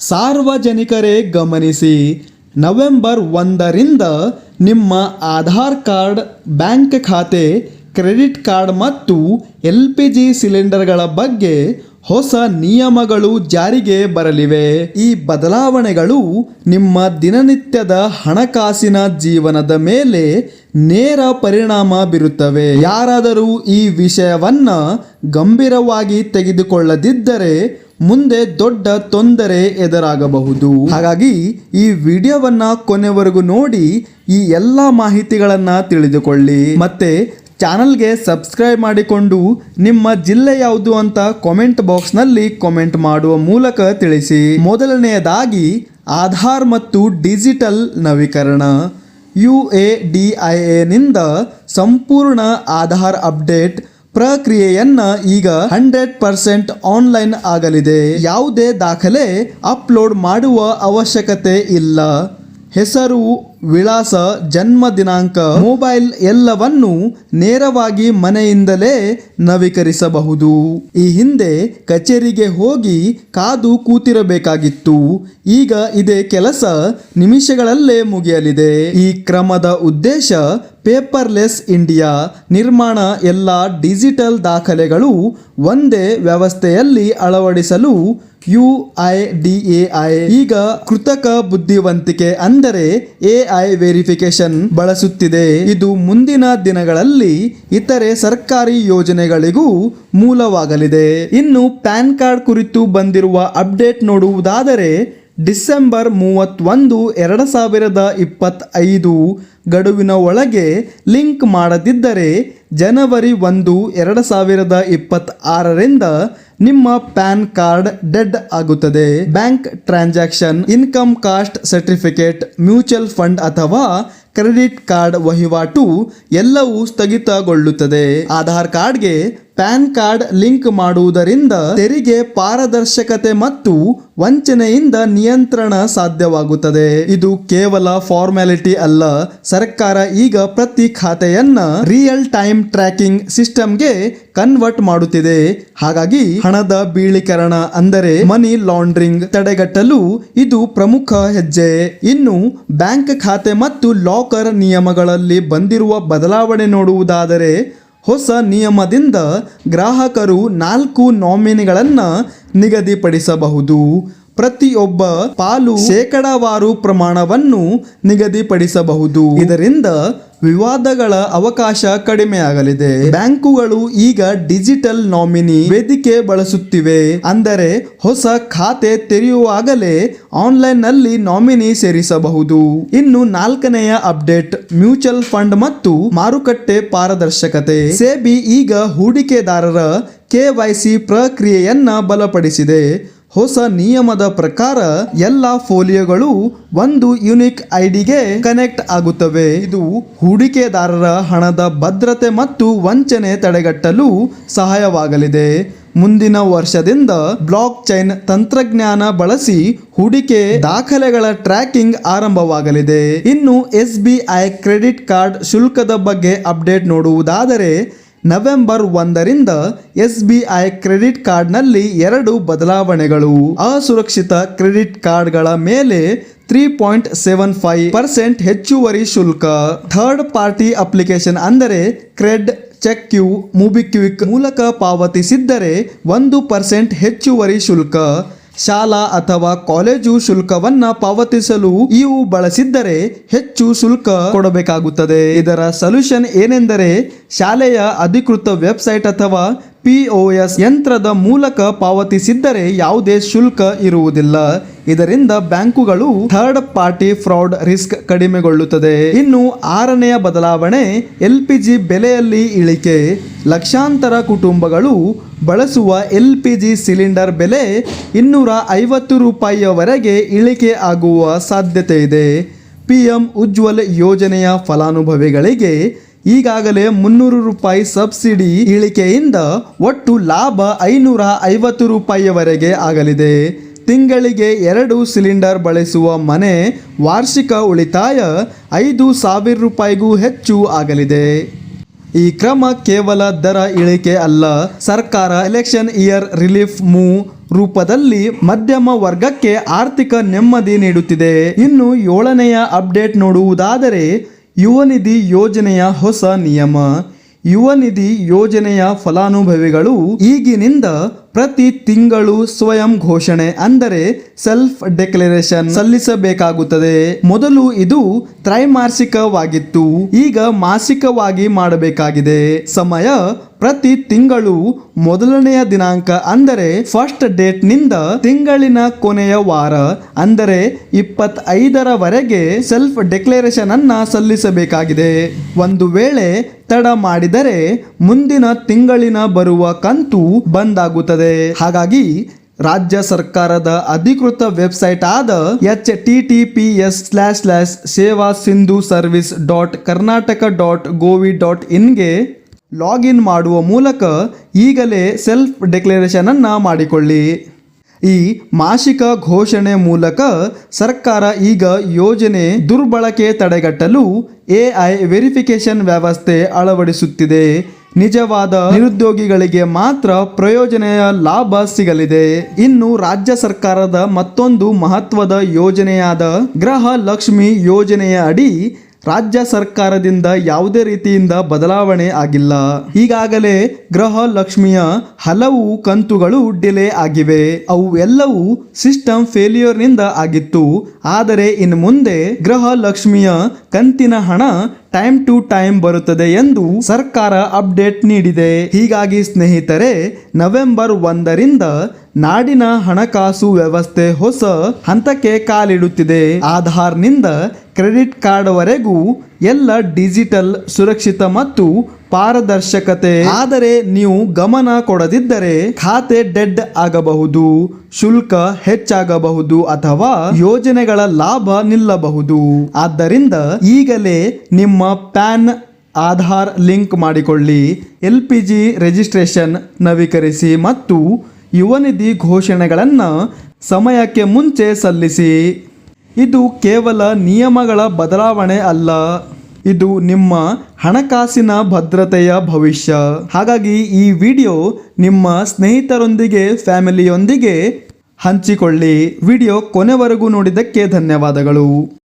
ಸಾರ್ವಜನಿಕರೇ ಗಮನಿಸಿ, ನವೆಂಬರ್ ಒಂದರಿಂದ ನಿಮ್ಮ ಆಧಾರ್ ಕಾರ್ಡ್, ಬ್ಯಾಂಕ್ ಖಾತೆ, ಕ್ರೆಡಿಟ್ ಕಾರ್ಡ್ ಮತ್ತು ಎಲ್ ಪಿ ಜಿ ಸಿಲಿಂಡರ್ಗಳ ಬಗ್ಗೆ ಹೊಸ ನಿಯಮಗಳು ಜಾರಿಗೆ ಬರಲಿವೆ. ಈ ಬದಲಾವಣೆಗಳು ನಿಮ್ಮ ದಿನನಿತ್ಯದ ಹಣಕಾಸಿನ ಜೀವನದ ಮೇಲೆ ನೇರ ಪರಿಣಾಮ ಬೀರುತ್ತವೆ. ಯಾರಾದರೂ ಈ ವಿಷಯವನ್ನ ಗಂಭೀರವಾಗಿ ತೆಗೆದುಕೊಳ್ಳದಿದ್ದರೆ ಮುಂದೆ ದೊಡ್ಡ ತೊಂದರೆ ಎದುರಾಗಬಹುದು. ಹಾಗಾಗಿ ಈ ವಿಡಿಯೋವನ್ನ ಕೊನೆವರೆಗೂ ನೋಡಿ, ಈ ಎಲ್ಲ ಮಾಹಿತಿಗಳನ್ನ ತಿಳಿದುಕೊಳ್ಳಿ. ಮತ್ತೆ ಚಾನಲ್ಗೆ ಸಬ್ಸ್ಕ್ರೈಬ್ ಮಾಡಿಕೊಂಡು ನಿಮ್ಮ ಜಿಲ್ಲೆ ಯಾವುದು ಅಂತ ಕಾಮೆಂಟ್ ಬಾಕ್ಸ್ನಲ್ಲಿ ಕಾಮೆಂಟ್ ಮಾಡುವ ಮೂಲಕ ತಿಳಿಸಿ. ಮೊದಲನೆಯದಾಗಿ, ಆಧಾರ್ ಮತ್ತು ಡಿಜಿಟಲ್ ನವೀಕರಣ. ಯು ಎ ಡಿ ಐ ಎನಿಂದ ಸಂಪೂರ್ಣ ಆಧಾರ್ ಅಪ್ಡೇಟ್ ಪ್ರಕ್ರಿಯೆಯನ್ನು ಈಗ ಹಂಡ್ರೆಡ್ ಪರ್ಸೆಂಟ್ ಆನ್ಲೈನ್ ಆಗಲಿದೆ. ಯಾವುದೇ ದಾಖಲೆ ಅಪ್ಲೋಡ್ ಮಾಡುವ ಅವಶ್ಯಕತೆ ಇಲ್ಲ. ಹೆಸರು ವಿಳಾಸ ಜನ್ಮ ದಿನಾಂಕ, ಮೊಬೈಲ್ ಎಲ್ಲವನ್ನು ನೇರವಾಗಿ ಮನೆಯಿಂದಲೇ ನವೀಕರಿಸಬಹುದು. ಈ ಹಿಂದೆ ಕಚೇರಿಗೆ ಹೋಗಿ ಕಾದು ಕೂತಿರಬೇಕಾಗಿತ್ತು. ಈಗ ಇದೇ ಕೆಲಸ ನಿಮಿಷಗಳಲ್ಲೇ ಮುಗಿಯಲಿದೆ. ಈ ಕ್ರಮದ ಉದ್ದೇಶ ಪೇಪರ್ಲೆಸ್ ಇಂಡಿಯಾ ನಿರ್ಮಾಣ ಎಲ್ಲ ಡಿಜಿಟಲ್ ದಾಖಲೆಗಳು ಒಂದೇ ವ್ಯವಸ್ಥೆಯಲ್ಲಿ ಅಳವಡಿಸಲು U I D A I ಈಗ ಕೃತಕ ಬುದ್ಧಿವಂತಿಕೆ ಅಂದರೆ ಎ ಐ ವೆರಿಫಿಕೇಶನ್ ಬಳಸುತ್ತಿದೆ. ಇದು ಮುಂದಿನ ದಿನಗಳಲ್ಲಿ ಇತರೆ ಸರ್ಕಾರಿ ಯೋಜನೆಗಳಿಗೂ ಮೂಲವಾಗಲಿದೆ. ಇನ್ನು ಪ್ಯಾನ್ ಕಾರ್ಡ್ ಕುರಿತು ಬಂದಿರುವ ಅಪ್ಡೇಟ್ ನೋಡುವುದಾದರೆ ಡಿಸೆಂಬರ್ ಮೂವತ್ತೊಂದು, ಎರಡು ಸಾವಿರದ ಇಪ್ಪತ್ತೈದು ಗಡುವಿನ ಒಳಗೆ ಲಿಂಕ್ ಮಾಡದಿದ್ದರೆ ಜನವರಿ ಒಂದು, ಎರಡು ಸಾವಿರದ ಇಪ್ಪತ್ತಾರರಿಂದ ನಿಮ್ಮ ಪ್ಯಾನ್ ಕಾರ್ಡ್ ಡೆಡ್ ಆಗುತ್ತದೆ. Bank transaction, income caste certificate, mutual fund ಅಥವಾ ಕ್ರೆಡಿಟ್ ಕಾರ್ಡ್ ವಹಿವಾಟು ಎಲ್ಲವೂ ಸ್ಥಗಿತಗೊಳ್ಳುತ್ತದೆ. ಆಧಾರ್ ಕಾರ್ಡ್ಗೆ ಪ್ಯಾನ್ ಕಾರ್ಡ್ ಲಿಂಕ್ ಮಾಡುವುದರಿಂದ ತೆರಿಗೆ ಪಾರದರ್ಶಕತೆ ಮತ್ತು ವಂಚನೆಯಿಂದ ನಿಯಂತ್ರಣ ಸಾಧ್ಯವಾಗುತ್ತದೆ. ಇದು ಕೇವಲ ಫಾರ್ಮ್ಯಾಲಿಟಿ ಅಲ್ಲ. ಸರ್ಕಾರ ಈಗ ಪ್ರತಿ ಖಾತೆಯನ್ನ ರಿಯಲ್ ಟೈಮ್ ಟ್ರ್ಯಾಕಿಂಗ್ ಸಿಸ್ಟಮ್ಗೆ ಕನ್ವರ್ಟ್ ಮಾಡುತ್ತಿದೆ. ಹಾಗಾಗಿ ಹಣದ ಬೀಳಿಕರಣ ಅಂದರೆ ಮನಿ ಲಾಂಡ್ರಿಂಗ್ ತಡೆಗಟ್ಟಲು ಇದು ಪ್ರಮುಖ ಹೆಜ್ಜೆ. ಇನ್ನು ಬ್ಯಾಂಕ್ ಖಾತೆ ಮತ್ತು ಲಾಕರ್ ನಿಯಮಗಳಲ್ಲಿ ಬಂದಿರುವ ಬದಲಾವಣೆ ನೋಡುವುದಾದರೆ ಹೊಸ ನಿಯಮದಿಂದ ಗ್ರಾಹಕರು ನಾಲ್ಕು ನಾಮಿನಿಗಳನ್ನು ನಿಗದಿಪಡಿಸಬಹುದು. ಪ್ರತಿಯೊಬ್ಬ ಪಾಲು ಶೇಕಡಾವಾರು ಪ್ರಮಾಣವನ್ನು ನಿಗದಿಪಡಿಸಬಹುದು. ಇದರಿಂದ ವಿವಾದಗಳ ಅವಕಾಶ ಕಡಿಮೆಯಾಗಲಿದೆ. ಬ್ಯಾಂಕುಗಳು ಈಗ ಡಿಜಿಟಲ್ ನಾಮಿನಿ ವೇದಿಕೆ ಬಳಸುತ್ತಿವೆ. ಅಂದರೆ ಹೊಸ ಖಾತೆ ತೆರೆಯುವಾಗಲೇ ಆನ್ಲೈನ್ನಲ್ಲಿ ನಾಮಿನಿ ಸೇರಿಸಬಹುದು. ಇನ್ನು ನಾಲ್ಕನೆಯ ಅಪ್ಡೇಟ್, ಮ್ಯೂಚುವಲ್ ಫಂಡ್ ಮತ್ತು ಮಾರುಕಟ್ಟೆ ಪಾರದರ್ಶಕತೆ. ಸೆಬಿ ಈಗ ಹೂಡಿಕೆದಾರರ ಕೆವೈಸಿ ಪ್ರಕ್ರಿಯೆಯನ್ನ ಬಲಪಡಿಸಿದೆ. ಹೊಸ ನಿಯಮದ ಪ್ರಕಾರ ಎಲ್ಲ ಫೋಲಿಯೋಗಳು ಒಂದು ಯುನಿಕ್ ಐಡಿಗೆ ಕನೆಕ್ಟ್ ಆಗುತ್ತವೆ. ಇದು ಹೂಡಿಕೆದಾರರ ಹಣದ ಭದ್ರತೆ ಮತ್ತು ವಂಚನೆ ತಡೆಗಟ್ಟಲು ಸಹಾಯವಾಗಲಿದೆ. ಮುಂದಿನ ವರ್ಷದಿಂದ ಬ್ಲಾಕ್ ಚೈನ್ ತಂತ್ರಜ್ಞಾನ ಬಳಸಿ ಹೂಡಿಕೆ ದಾಖಲೆಗಳ ಟ್ರ್ಯಾಕಿಂಗ್ ಆರಂಭವಾಗಲಿದೆ. ಇನ್ನು S B I credit card ಶುಲ್ಕದ ಬಗ್ಗೆ ಅಪ್ಡೇಟ್ ನೋಡುವುದಾದರೆ ನವೆಂಬರ್ ಒಂದರಿಂದ ಎಸ್ ಬಿ ಐ ಕ್ರೆಡಿಟ್ ಕಾರ್ಡ್ನಲ್ಲಿ ಎರಡು ಬದಲಾವಣೆಗಳು. ಅಸುರಕ್ಷಿತ ಕ್ರೆಡಿಟ್ ಕಾರ್ಡ್ಗಳ ಮೇಲೆ three point seven five percent ಹೆಚ್ಚುವರಿ ಶುಲ್ಕ. ಥರ್ಡ್ ಪಾರ್ಟಿ ಅಪ್ಲಿಕೇಶನ್ ಅಂದರೆ ಕ್ರೆಡ್, ಚೆಕ್ ಕ್ಯೂ, ಮೂಬಿಕ್ವಿಕ್ ಮೂಲಕ ಪಾವತಿಸಿದ್ದರೆ ಒಂದು ಪರ್ಸೆಂಟ್ ಹೆಚ್ಚುವರಿ ಶುಲ್ಕ. ಶಾಲಾ ಅಥವಾ ಕಾಲೇಜು ಶುಲ್ಕವನ್ನ ಪಾವತಿಸಲು ಇವು ಬಳಸಿದ್ದರೆ ಹೆಚ್ಚು ಶುಲ್ಕ ಕೊಡಬೇಕಾಗುತ್ತದೆ. ಇದರ ಸೊಲ್ಯೂಷನ್ ಏನೆಂದರೆ ಶಾಲೆಯ ಅಧಿಕೃತ ವೆಬ್ಸೈಟ್ ಅಥವಾ ಪಿಒಎಸ್ ಯಂತ್ರದ ಮೂಲಕ ಪಾವತಿಸಿದ್ದರೆ ಯಾವುದೇ ಶುಲ್ಕ ಇರುವುದಿಲ್ಲ. ಇದರಿಂದ ಬ್ಯಾಂಕುಗಳು ಥರ್ಡ್ ಪಾರ್ಟಿ ಫ್ರಾಡ್ ರಿಸ್ಕ್ ಕಡಿಮೆಗೊಳ್ಳುತ್ತದೆ. ಇನ್ನು ಆರನೆಯ ಬದಲಾವಣೆ ಎಲ್ ಪಿ ಜಿ ಬೆಲೆಯಲ್ಲಿ ಇಳಿಕೆ. ಲಕ್ಷಾಂತರ ಕುಟುಂಬಗಳು ಬಳಸುವ ಎಲ್ ಪಿ ಜಿ ಸಿಲಿಂಡರ್ ಬೆಲೆ ಇನ್ನೂರ ಐವತ್ತು ರೂಪಾಯಿಯವರೆಗೆ ಇಳಿಕೆ ಆಗುವ ಸಾಧ್ಯತೆ ಇದೆ. ಪಿ ಎಂ ಉಜ್ವಲ್ ಯೋಜನೆಯ ಫಲಾನುಭವಿಗಳಿಗೆ ಈಗಾಗಲೇ ಮುನ್ನೂರು ರೂಪಾಯಿ ಸಬ್ಸಿಡಿ ಇಳಿಕೆಯಿಂದ ಒಟ್ಟು ಲಾಭ ಐನೂರ ಐವತ್ತು ರೂಪಾಯಿಯವರೆಗೆ ಆಗಲಿದೆ. ತಿಂಗಳಿಗೆ ಎರಡು ಸಿಲಿಂಡರ್ ಬಳಸುವ ಮನೆ ವಾರ್ಷಿಕ ಉಳಿತಾಯ ಐದು ಸಾವಿರ ರೂಪಾಯಿಗೂ ಹೆಚ್ಚು ಆಗಲಿದೆ. ಈ ಕ್ರಮ ಕೇವಲ ದರ ಇಳಿಕೆ ಅಲ್ಲ, ಸರ್ಕಾರ ಎಲೆಕ್ಷನ್ ಇಯರ್ ರಿಲೀಫ್ ಮೂ ರೂಪದಲ್ಲಿ ಮಧ್ಯಮ ವರ್ಗಕ್ಕೆ ಆರ್ಥಿಕ ನೆಮ್ಮದಿ ನೀಡುತ್ತಿದೆ. ಇನ್ನು ಏಳನೆಯ ಅಪ್ಡೇಟ್ ನೋಡುವುದಾದರೆ ಯುವನಿಧಿ ಯೋಜನೆಯ ಹೊಸ ನಿಯಮ. ಯುವ ನಿಧಿ ಯೋಜನೆಯ ಫಲಾನುಭವಿಗಳು ಈಗಿನಿಂದ ಪ್ರತಿ ತಿಂಗಳು ಸ್ವಯಂ ಘೋಷಣೆ ಅಂದರೆ ಸೆಲ್ಫ್ ಡೆಕ್ಲರೇಷನ್ ಸಲ್ಲಿಸಬೇಕಾಗುತ್ತದೆ. ಮೊದಲು ಇದು ತ್ರೈಮಾಸಿಕವಾಗಿತ್ತು. ಈಗ ಮಾಸಿಕವಾಗಿ ಮಾಡಬೇಕಾಗಿದೆ. ಸಮಯ ಪ್ರತಿ ತಿಂಗಳು ಮೊದಲನೆಯ ದಿನಾಂಕ ಅಂದರೆ ಫಸ್ಟ್ ಡೇಟ್ನಿಂದ ತಿಂಗಳಿನ ಕೊನೆಯ ವಾರ ಅಂದರೆ ಇಪ್ಪತ್ತೈದರವರೆಗೆ ಸೆಲ್ಫ್ ಡೆಕ್ಲರೇಷನ್ ಅನ್ನ ಸಲ್ಲಿಸಬೇಕಾಗಿದೆ. ಒಂದು ವೇಳೆ ತಡ ಮಾಡಿದರೆ ಮುಂದಿನ ತಿಂಗಳಿನ ಬರುವ ಕಂತು ಬಂದಾಗುತ್ತದೆ. ಹಾಗಾಗಿ ರಾಜ್ಯ ಸರ್ಕಾರದ ಅಧಿಕೃತ ವೆಬ್ಸೈಟ್ ಆದ H T T P S slash slash Seva Sindhu service dot Karnataka dot gov dot ಇನ್ಗೆ login ಮಾಡುವ ಮೂಲಕ ಈಗಲೇ ಸೆಲ್ಫ್ ಡೆಕ್ಲರೇಷನ್ ಅನ್ನ ಮಾಡಿಕೊಳ್ಳಿ. ಈ ಮಾಸಿಕ ಘೋಷಣೆ ಮೂಲಕ ಸರ್ಕಾರ ಈಗ ಯೋಜನೆ ದುರ್ಬಳಕೆ ತಡೆಗಟ್ಟಲು ಎಐ ವೆರಿಫಿಕೇಶನ್ ವ್ಯವಸ್ಥೆ ಅಳವಡಿಸುತ್ತಿದೆ. ನಿಜವಾದ ನಿರುದ್ಯೋಗಿಗಳಿಗೆ ಮಾತ್ರ ಪ್ರಯೋಜನೆಯ ಲಾಭ ಸಿಗಲಿದೆ. ಇನ್ನು ರಾಜ್ಯ ಸರ್ಕಾರದ ಮತ್ತೊಂದು ಮಹತ್ವದ ಯೋಜನೆಯಾದ ಗೃಹ ಲಕ್ಷ್ಮಿ ಯೋಜನೆಯ ಅಡಿ ರಾಜ್ಯ ಸರ್ಕಾರದಿಂದ ಯಾವುದೇ ರೀತಿಯಿಂದ ಬದಲಾವಣೆ ಆಗಿಲ್ಲ. ಈಗಾಗಲೇ ಗೃಹ ಲಕ್ಷ್ಮಿಯ ಹಲವು ಕಂತುಗಳು ಡಿಲೇ ಆಗಿವೆ. ಅವು ಎಲ್ಲವೂ ಸಿಸ್ಟಮ್ ಫೇಲ್ಯೂರ್ನಿಂದ ಆಗಿತ್ತು. ಆದರೆ ಇನ್ನು ಮುಂದೆ ಗೃಹ ಲಕ್ಷ್ಮಿಯ ಕಂತಿನ ಹಣ ಟೈಮ್ ಟು ಟೈಮ್ ಬರುತ್ತದೆ ಎಂದು ಸರ್ಕಾರ ಅಪ್ಡೇಟ್ ನೀಡಿದೆ. ಹೀಗಾಗಿ ಸ್ನೇಹಿತರೆ, ನವೆಂಬರ್ ಒಂದರಿಂದ ನಾಡಿನ ಹಣಕಾಸು ವ್ಯವಸ್ಥೆ ಹೊಸ ಹಂತಕ್ಕೆ ಕಾಲಿಡುತ್ತಿದೆ. ಆಧಾರ್ನಿಂದ ಕ್ರೆಡಿಟ್ ಕಾರ್ಡ್ವರೆಗೂ ಎಲ್ಲ ಡಿಜಿಟಲ್ ಸುರಕ್ಷಿತ ಮತ್ತು ಪಾರದರ್ಶಕತೆ. ಆದರೆ ನೀವು ಗಮನ ಕೊಡದಿದ್ದರೆ ಖಾತೆ ಡೆಡ್ ಆಗಬಹುದು, ಶುಲ್ಕ ಹೆಚ್ಚಾಗಬಹುದು ಅಥವಾ ಯೋಜನೆಗಳ ಲಾಭ ನಿಲ್ಲಬಹುದು. ಆದ್ದರಿಂದ ಈಗಲೇ ನಿಮ್ಮ ಪ್ಯಾನ್, ಆಧಾರ್ ಲಿಂಕ್ ಮಾಡಿಕೊಳ್ಳಿ. ಎಲ್ ಪಿ ಜಿ ರಿಜಿಸ್ಟ್ರೇಷನ್ ನವೀಕರಿಸಿ ಮತ್ತು ಯುವ ನಿಧಿ ಘೋಷಣೆಗಳನ್ನು ಸಮಯಕ್ಕೆ ಮುಂಚೆ ಸಲ್ಲಿಸಿ. ಇದು ಕೇವಲ ನಿಯಮಗಳ ಬದಲಾವಣೆ ಅಲ್ಲ, ಇದು ನಿಮ್ಮ ಹಣಕಾಸಿನ ಭದ್ರತೆಯ ಭವಿಷ್ಯ. ಹಾಗಾಗಿ ಈ ವಿಡಿಯೋ ನಿಮ್ಮ ಸ್ನೇಹಿತರೊಂದಿಗೆ, ಫ್ಯಾಮಿಲಿಯೊಂದಿಗೆ ಹಂಚಿಕೊಳ್ಳಿ. ವಿಡಿಯೋ ಕೊನೆವರೆಗೂ ನೋಡಿದ್ದಕ್ಕೆ ಧನ್ಯವಾದಗಳು.